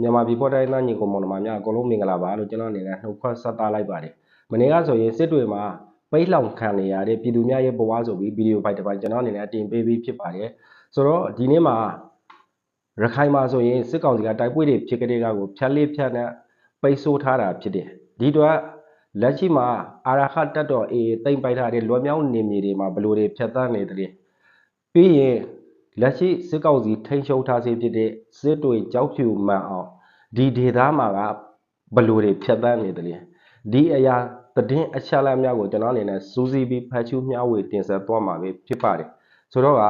မြန်မာပြည်ပေါ်တိုင်းသားညီကောင်မောင်နှမများအကုန်လုံးမင်္ဂလာပါလို့ကျွန်တော်အနေနဲ့နှုတ်ခွန်းဆက်သလိုက်ပါတယ်။မနေ့ကဆိုရင်စစ်တွေမှာပိတ်လောင်ခံနေရတဲ့ပြည်သူများရဲ့ဘဝဆိုပြီးဗီဒီယိုဖိုင်တစ်ပိုင်းကျွန်တော်အနေနဲ့တင်ပေးပြီးဖြစ်ပါတယ်။ဆိုတော့ဒီနေ့မှာရခိုင်မှာဆိုရင်စစ်ကောင်စီကတိုက်ပွဲတွေဖြစ်ကြတဲ့ကကိုဖြတ်လေးဖြတ်နဲ့ပိတ်ဆို့ထားတာဖြစ်တယ်။ဒီတော့လက်ရှိမှာအာရခတက်တော်အေးတိမ်ပိုက်ထားတဲ့လွယ်မြောက်နေမြေတွေမှာဘလို့တွေဖြတ်သန်းနေတယ်။ပြီးရင် လက်ရှိစစ်ကောင်စီထိန်းချုပ်ထားစေဖြစ်တဲ့စစ်တွေကြောက်ဖြူမှန်အောင်ဒီဒေသမှာကဘလို့တွေဖြတ်သန်းနေတယ်ဒီအရာသတင်းအချက်အလက်များကိုကျွန်တော်အနေနဲ့စူးစီးပြီးဖတ်ရှုမျှဝေတင်ဆက်သွားမှာပဲဖြစ်ပါတယ်ဆိုတော့က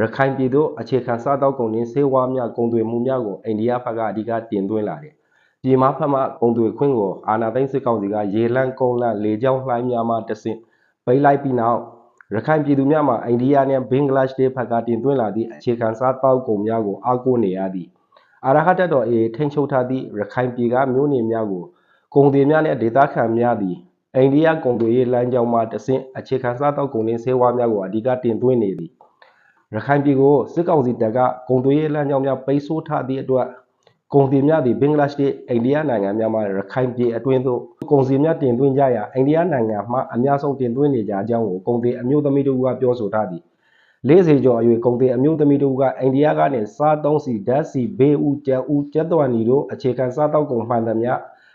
ရခိုင်ပြည်သူအခြေခံစားတောက်ကုန်နဲ့ဆေးဝါးများကုန်သွယ်မှုများကိုအိန္ဒိယဘက်ကအဓိကတင်သွင်းလာတယ်ပြည်မဖက်မှကုန်သွယ်ခွင့်ကိုအာဏာသိမ်းစစ်ကောင်စီကရေလန့်ကုန်းလန့်လေကြောင်းလှိုင်းများမှတဆင့်ပိတ်လိုက်ပြီးနောက် ရခိုင်ပြည်သူများမှာအိန္ဒိယနဲ့ဘင်္ဂလားဒေ့ရှ်ဘက်ကတင်သွင်းလာသည့်အခြေခံစားတောက်ကုန်များကိုအားကိုးနေရသည်အာရဟတတော်အေထိန်ချုပ်ထားသည့်ရခိုင်ပြည်ကမြို့နယ်များကိုကုန်သည်များနှင့်ဒေသခံများသည်အိန္ဒိယကုန်သွယ်ရေးလမ်းကြောင်းမှတဆင့်အခြေခံစားတောက်ကုန်နှင့်ဆေးဝါးများကိုအဓိကတင်သွင်းနေသည်ရခိုင်ပြည်ကိုစစ်ကောင်စီတပ်ကကုန်သွယ်ရေးလမ်းကြောင်းများပိတ်ဆို့ထားသည့်အတွက် ကုန်သည်များသည်ဘင်္ဂလားဒေ့ရှ်အိန္ဒိယနိုင်ငံများမှရခိုင်ပြည်အတွင်းသို့ကုန်စည်များတင်သွင်းကြရာအိန္ဒိယနိုင်ငံမှအများဆုံးတင်သွင်းနေကြအကြောင်းကိုကုန်သည်အမျိုးသမီးတို့ကပြောဆိုထားသည်40ကျော်အရွယ်ကုန်တဲ့အမျိုးသမီးတို့ကအိန္ဒိယကနေစားသုံးစီဓာတ်စီဘေးဦးကျက်ဦးကျက်သွန်နီတို့အခြေခံစားတောက်ကုန်မှန်သမျှ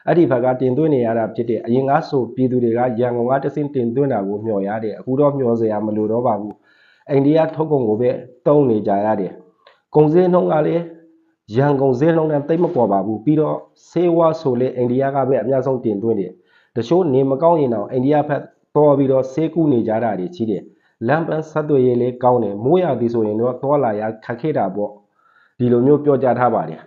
အဲ့ဒီဘက်ကတင်သွင်းနေရတာဖြစ်တဲ့အရင်ကဆိုပြည်သူတွေကရန်ကုန်ကတဆင့်တင်သွင်းတာကိုမျှော်ရတယ်အခုတော့မျှော်စရာမလိုတော့ပါဘူးအိန္ဒိယထုတ်ကုန်ကိုပဲတုံးနေကြရတယ်ကုန်စည်နှုန်းကလည်း ရန်ကုန်ဈေးနှုန်းနဲ့တိတ်မပေါ်ပါဘူးပြီးတော့ဆေးဝါးဆိုလေအိန္ဒိယကပဲအများဆုံးတင်သွင်းတယ်တချို့နေမကောင်းရင်တော့အိန္ဒိယဘက်ပေါ်ပြီးတော့ဆေးကူနေကြတာတွေရှိတယ်လမ်းပန်းဆက်သွယ်ရေးလေးကောင်းတယ်မိုးရသည်ဆိုရင်တော့သွားလာရခက်ခဲတာပေါ့ဒီလိုမျိုးပြောကြားထားပါတယ်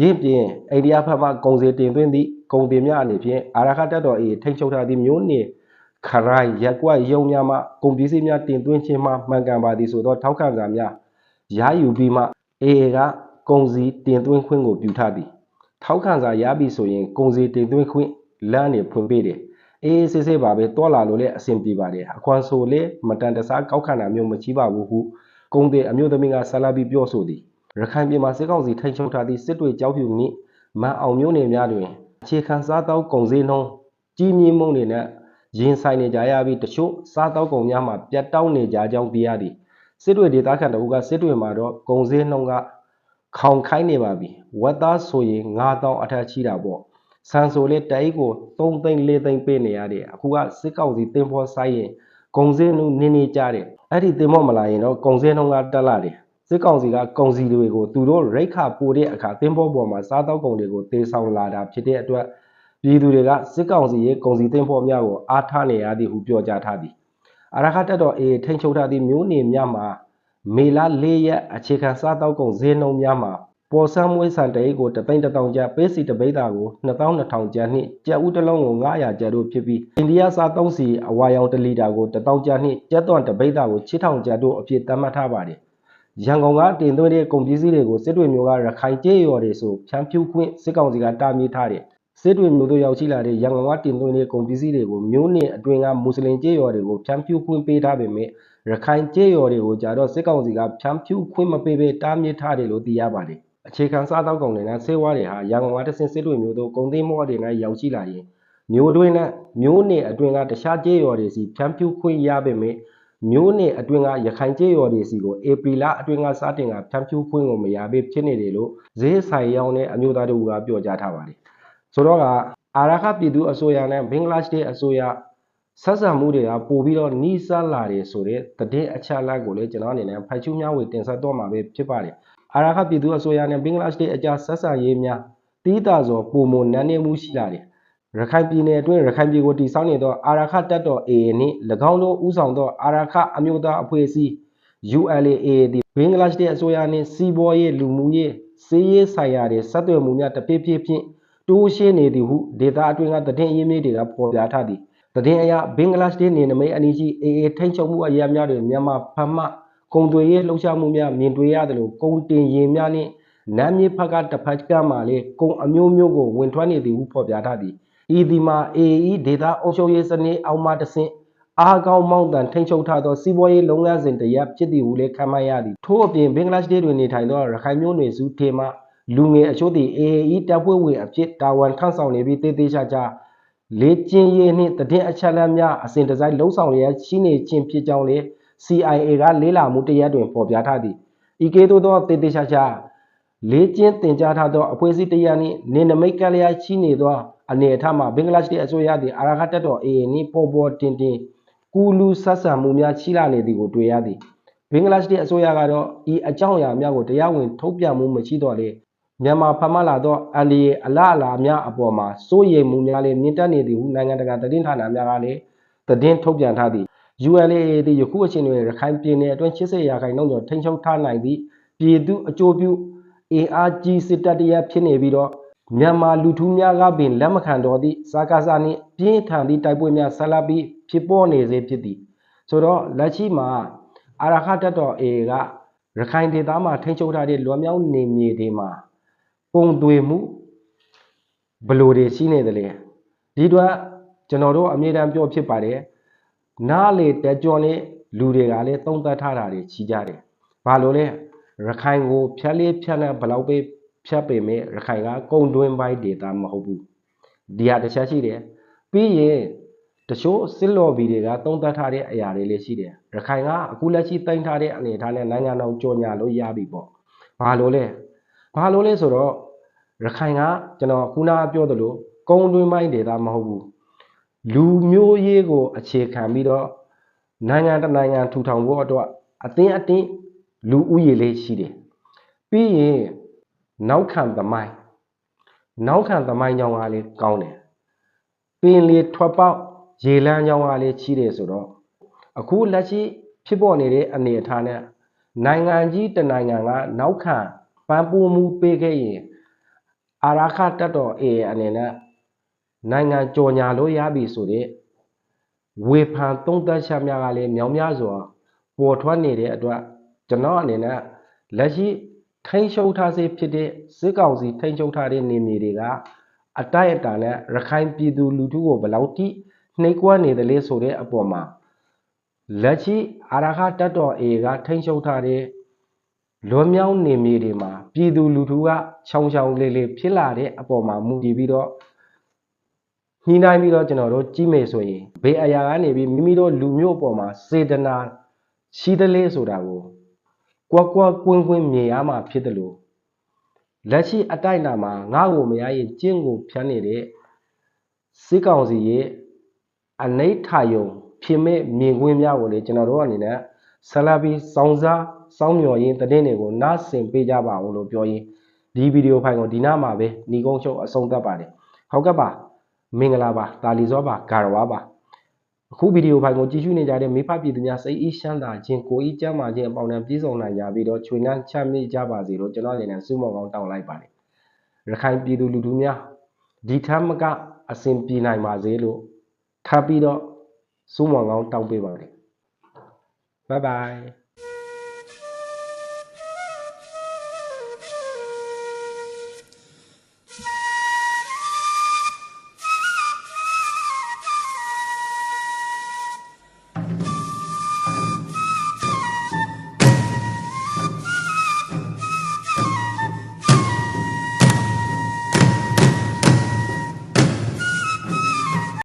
ရင်းပြင်အိန္ဒိယဘက်မှကုန်စည်တင်သွင်းသည့်ကုန်တင်များအနေဖြင့်အာရခတက်တော်အေထိန်ချုပ်ထားသည့်မျိုးနေခရိုင်ရက်ကွက်ရုံများမှကုန်ပစ္စည်းများတင်သွင်းခြင်းမှမှန်ကန်ပါသည်ဆိုသောထောက်ခံစာများရယူပြီးမှအေက ကုန်စည်တင်သွင်းခွင့်ကိုပြုထားသည်ထောက်ခံစာရပြီဆိုရင်ကုန်စည်တင်သွင်းခွင့်လမ်းနေဖွင့်ပေးတယ်အေးဆေးဆေးပါပဲတွာလာလို့လည်းအဆင်ပြေပါတယ်အခွန်ဆိုလေမတန်တဆကောက်ခံတာမျိုးမရှိပါဘူးဟုကုန်းတဲ့အမျိုးသမီးကဆလာပြီးပြောဆိုသည်ရခိုင်ပြည်မှာစစ်ကောင်စီထိန်းချုပ်ထားသည့်စစ်တွေကြောက်ဖြူနှင့်မန်အောင်မျိုးနယ်များတွင်အခြေခံစားသောက်ကုန်စည်နှုန်းကြီးမြင့်မှုတွေနဲ့ရင်ဆိုင်နေကြရပြီးတချို့စားသောက်ကုန်များမှာပြတ်တောက်နေကြကြောင်းသိရသည်စစ်တွေဒေသခံတအုပ်ကစစ်တွေမှာတော့ကုန်စည်နှုန်းက ခေါင်ခိုင်းနေပါပြီဝက်သားဆိုရင်9000အထက်ရှိတာပေါ့ဆန်ဆိုလေတိုက်ကို3သိန်း4သိန်းပေးနေရတယ်အခုကစစ်ကောင်စီတင်ဖို့ဆိုင်ရင်ဂုံစင်းနှုန်းနင်းနေကြတယ်အဲ့ဒီတင်ဖို့မလာရင်တော့ဂုံစင်းနှုန်းကတက်လာတယ်စစ်ကောင်စီကဂုံစီတွေကိုသူတို့ရိတ်ခါပိုတဲ့အခါတင်ဖို့ပေါ်မှာစားတော့ဂုံတွေကိုတေးဆောင်လာတာဖြစ်တဲ့အတွက်ပြည်သူတွေကစစ်ကောင်စီရဲ့ဂုံစီတင်ဖို့များကိုအားထားနေရသည်ဟုပြောကြားထားသည်အရခတက်တော်အေထိန်ချုပ်ထားသည့်မျိုးနေများမှာ မေလ၄ရက်အခြေခံစားတော့ဂုံဈေးနှုန်းများမှာပေါ်ဆန်းမွေးဆန်တအိတ်ကိုတသိန်းတစ်တောင်ကျပ်ပေးစီတပိတ်တာကို2200ကျပ်နှင့်ကြက်ဥတစ်လုံးကို900ကျပ်တို့ဖြစ်ပြီးအိန္ဒိယစားသုံးစီအဝါရောင်1လီတာကို1000ကျပ်နှင့်ကြက်သွန်တပိတ်တာကို6000ကျပ်တို့အဖြစ်သတ်မှတ်ထားပါတယ်ရန်ကုန်ကတင်သွင်းတဲ့ကုန်ပစ္စည်းတွေကိုစစ်တွေမျိုးကရခိုင်ကျေးရွာတွေဆိုဖြန့်ဖြူးခွင့်စစ်ကောင်စီကတားမြစ်ထားတယ်စစ်တွေမျိုးတို့ရောက်ရှိလာတဲ့ရန်ကုန်ကတင်သွင်းတဲ့ကုန်ပစ္စည်းတွေကိုမျိုးနစ်အတွင်းကမွတ်စလင်ကျေးရွာတွေကိုဖြန့်ဖြူးခွင့်ပေးထားပေမဲ့ ရခိုင်ကျေးရွာတွေကိုကြတော့စစ်ကောင်စီကဖြန့်ဖြူးခွင့်မပေးဘဲတားမြစ်ထားတယ်လို့သိရပါတယ်အခြေခံစားသောက်ကုန်တွေနဲ့ဆေးဝါးတွေဟာရန်ကုန်ကတဆင့်စစ်တွေမျိုးတို့ကုန်သိမ်းမောတွေနဲ့ရောက်ရှိလာရင်မျိုးတွင်းနဲ့မျိုးနယ်အတွင်းကတခြားကျေးရွာတွေစီဖြန့်ဖြူးခွင့်ရပေမဲ့မျိုးနယ်အတွင်းကရခိုင်ကျေးရွာတွေစီကိုဧပြီလအတွင်းကစတင်ကဖြန့်ဖြူးခွင့်ကိုမရဘဲဖြစ်နေတယ်လို့ဈေးဆိုင်ရောင်းတဲ့အမျိုးသားတို့ကပြောကြားထားပါတယ်ဆိုတော့ကအာရခပြည်သူအစိုးရနဲ့ဘင်္ဂလားဒေ့ရှ်အစိုးရ ဆက်ဆံမှုတွေကပို့ပြီးတော့နီးစပ်လာတယ်ဆိုတဲ့တည်အချက်အလက်ကိုလည်းကျွန်တော်အနေနဲ့ဖိုက်ချူးများဝေတင်ဆက်တော့မှာပဲဖြစ်ပါတယ်အာရခပြည်သူအစိုးရနဲ့ဘင်္ဂလားဒေ့ရှ်အကြားဆက်ဆံရေးများတီးတာဆိုပုံမနန်းနေမှုရှိလာတယ်ရခိုင်ပြည်နယ်အတွင်းရခိုင်ပြည်ကိုတည်ဆောက်နေသောအာရခတပ်တော် AA နှင့်၎င်းတို့ဦးဆောင်သောအာရခအမျိုးသားအဖွဲ့အစည်း ULA သည်ဘင်္ဂလားဒေ့ရှ်အစိုးရနှင့်စီးပွားရေးလူမှုရေးစီးရေးဆိုင်ရာတွေဆက်သွယ်မှုများတဖြည်းဖြည်းဖြင့်တိုးရှင်းနေသည်ဟုဒေတာအတွင်းကသတင်းရင်းမြစ်တွေကဖော်ပြထားသည် သတင်းအရဘင်္ဂလားဒေ့ရှ်နေနမိတ်အနီးရှိ AA ထိန်းချုပ်မှုအရာများတွင်မြန်မာဖမှကုံသွေရေးလှုပ်ရှားမှုများမြင်တွေ့ရတယ်လို့ကုံတင်ရင်များနှင့်နမ်းမြေဖက်ကတစ်ဖက်ကမှလည်းကုံအမျိုးမျိုးကိုဝင်ထွက်နေသည်ဟုဖော်ပြထားသည်ဤဒီမှာ AE ဒေတာအုပ်ချုပ်ရေးစနစ်အောက်မှတဆင့်အားကောင်းမောင်းတန်ထိန်းချုပ်ထားသောစီးပွားရေးလုပ်ငန်းစဉ်တရပ်ဖြစ်သည်ဟုလည်းခံမှတ်ရသည်ထို့အပြင်ဘင်္ဂလားဒေ့ရှ်တွင်နေထိုင်သောရခိုင်မျိုးနွယ်စုထေမှလူငယ်အချို့သည် AAE တပ်ဖွဲ့ဝင်အဖြစ်တာဝန်ထမ်းဆောင်နေပြီးတေးသေးချာချာ လေ့ကျင့်ရေးနှင့်တည်င်းအချက်အလက်များအစဉ်တစိုက်လှုံ့ဆော်လျက်ရှိနေခြင်းဖြစ်ကြောင်းလေ CIA ကလေးလာမှုတရက်တွင်ဖော်ပြထားသည်ဤကဲ့သို့သောတေးသေးချာချာလေ့ကျင့်သင်ကြားထားသောအဖွဲ့အစည်းတစ်ရပ်နှင့်နေနမိတ်ကလျက်ရှိနေသောအနေအထားမှာဘင်္ဂလားဒေ့ရှ်အစိုးရသည်အာရခတက်တော် AA နှင့်ပေါ်ပေါ်တင်တင်ကူလူဆက်ဆံမှုများရှိလာနေသည်ကိုတွေ့ရသည်ဘင်္ဂလားဒေ့ရှ်အစိုးရကတော့ဤအကြောင်းအရာများကိုတရားဝင်ထုတ်ပြန်မှုမရှိတော့လေ မြန်မာဖတ်မှလာသောအန်ဒီအေအလားအလာများအပေါ်မှာစိုးရိမ်မှုများလည်းမြင့်တက်နေသည်ဟုနိုင်ငံတကာသတင်းဌာနများကလည်းသတင်းထုတ်ပြန်ထားသည် ULA သည်ယခုအချိန်တွင်ရခိုင်ပြည်နယ်အတွင်း80ရာခိုင်နှုန်းကျော်ထိန်းချုပ်ထားနိုင်သည့်ပြည်သူအကျိုးပြုအင်အားကြီးစစ်တပ်တရက်ဖြစ်နေပြီးတော့မြန်မာလူထုများကပင်လက်မခံတော်သည့်စကားစားနှင့်ပြင်းထန်သည့်တိုက်ပွဲများဆက်လက်ပြီးဖြစ်ပေါ်နေစေဖြစ်သည်ဆိုတော့လက်ရှိမှာအာရခတက်တော် AA ကရခိုင်ဒေသမှာထိန်းချုပ်ထားတဲ့လွန်မြောက်နေမြေတွေမှာ ပုံသွေမှုဘယ်လိုတွေရှိနေသလဲဒီအတွက်ကျွန်တော်တို့အမြဲတမ်းပြောဖြစ်ပါတယ်နားလေတက်ကြောနဲ့လူတွေကလည်းသုံးသပ်ထားတာတွေရှိကြတယ်ဘာလို့လဲရခိုင်ကိုဖြတ်လေးဖြတ်နဲ့ဘယ်လောက်ပဲဖြတ်ပေမဲ့ရခိုင်ကကုန်းတွင်းပိုင်းဒေသမဟုတ်ဘူးဒီဟာတစ်ချက်ရှိတယ်ပြီးရင်တချို့စစ်လော်ဘီတွေကသုံးသပ်ထားတဲ့အရာတွေလည်းရှိတယ်ရခိုင်ကအခုလက်ရှိတင်ထားတဲ့အနေအထားနဲ့နိုင်ငံတော်ကြော်ညာလို့ရပြီပေါ့ဘာလို့လဲ ဘာလို့လဲဆိုတော့ရခိုင်ကကျွန်တော်ခုနကပြောသလိုကုန်းတွင်းပိုင်းဒေသမဟုတ်ဘူးလူမျိုးရေးကို အခြေခံပြီးတော့နိုင်ငံတနိုင်ငံထူထောင်ဖို့အတွက်အတင်းအတင်းလူဦးရေလေးရှိတယ်ပြီးရင်နောက်ခံသမိုင်းနောက်ခံသမိုင်းကြောင့်ကလေးကောင်းတယ်ပင်လေထွက်ပေါက်ရေလမ်းကြောင့်ကလေးချီးတယ်ဆိုတော့အခုလက်ရှိဖြစ်ပေါ်နေတဲ့အနေအထားနဲ့နိုင်ငံကြီးတနိုင်ငံကနောက်ခံ ပန်းပိုးမှုပေးခဲ့ရင်အာရခတက်တော်အေအနေနဲ့နိုင်ငံကြော်ညာလို့ရပြီဆိုတဲ့ဝေဖန်သုံးသပ်ချက်များကလည်းမြောင်များစွာပေါ်ထွက်နေတဲ့အတွက်ကျွန်တော်အနေနဲ့လက်ရှိထိန်းချုပ်ထားစေဖြစ်တဲ့စစ်ကောင်စီထိန်းချုပ်ထားတဲ့နေမြေတွေကအတိုက်အတာနဲ့ရခိုင်ပြည်သူလူထုကိုဘယ်လောက်ထိနှိပ်ကွက်နေတယ်လဲဆိုတဲ့အပေါ်မှာလက်ရှိအာရခတက်တော်အေကထိန်းချုပ်ထားတဲ့ လွန်မြောက်နေမြေတွေမှာပြည်သူလူထုကချောင်ချောင်လေးလေးဖြစ်လာတဲ့အပေါ်မှာမူတည်ပြီးတော့ညှိနှိုင်းပြီးတော့ကျွန်တော်တို့ကြည့်မယ်ဆိုရင်ဘေးအရာကနေပြီးမိမိတို့လူမျိုးအပေါ်မှာစေတနာရှိသလဲဆိုတာကိုကွက်ကွက်ကွင်းကွင်းမြင်ရမှာဖြစ်တယ်လို့လက်ရှိအတိုက်နာမှာငါ့ကိုမရရင်ကျင့်ကိုဖြန်းနေတဲ့စစ်ကောင်စီရဲ့အနိဋ္ဌာယုံဖြစ်မဲ့မြင်ကွင်းများကိုလေကျွန်တော်တို့အနေနဲ့ဆလာဘီစောင်းစား စောင်းမျှော်ရင်းတည်င်းတွေကိုနားဆင်ပေးကြပါအောင်လို့ပြောရင်းဒီဗီဒီယိုဖိုင်ကိုဒီနားမှာပဲညီကုန်းချုပ်အဆုံးသတ်ပါတယ်ဟုတ်ကဲ့ပါမင်္ဂလာပါတာလီဇောပါဂါရဝါပါအခုဗီဒီယိုဖိုင်ကိုကြည့်ရှုနေကြတဲ့မိဖပြည်သူများစိတ်အေးချမ်းသာခြင်းကိုယ်ဤကျမ်းမာခြင်းအပေါင်းနဲ့ပြည့်စုံနိုင်ကြပြီးတော့ချွေနှမ်းချမ်းမြေ့ကြပါစေလို့ကျွန်တော်အနေနဲ့ဆုမွန်ကောင်းတောင်းလိုက်ပါတယ်ရခိုင်ပြည်သူလူထုများဒီထမ်းမကအစဉ်ပြေနိုင်ပါစေလို့ထပ်ပြီးတော့ဆုမွန်ကောင်းတောင်းပေးပါတယ် bye bye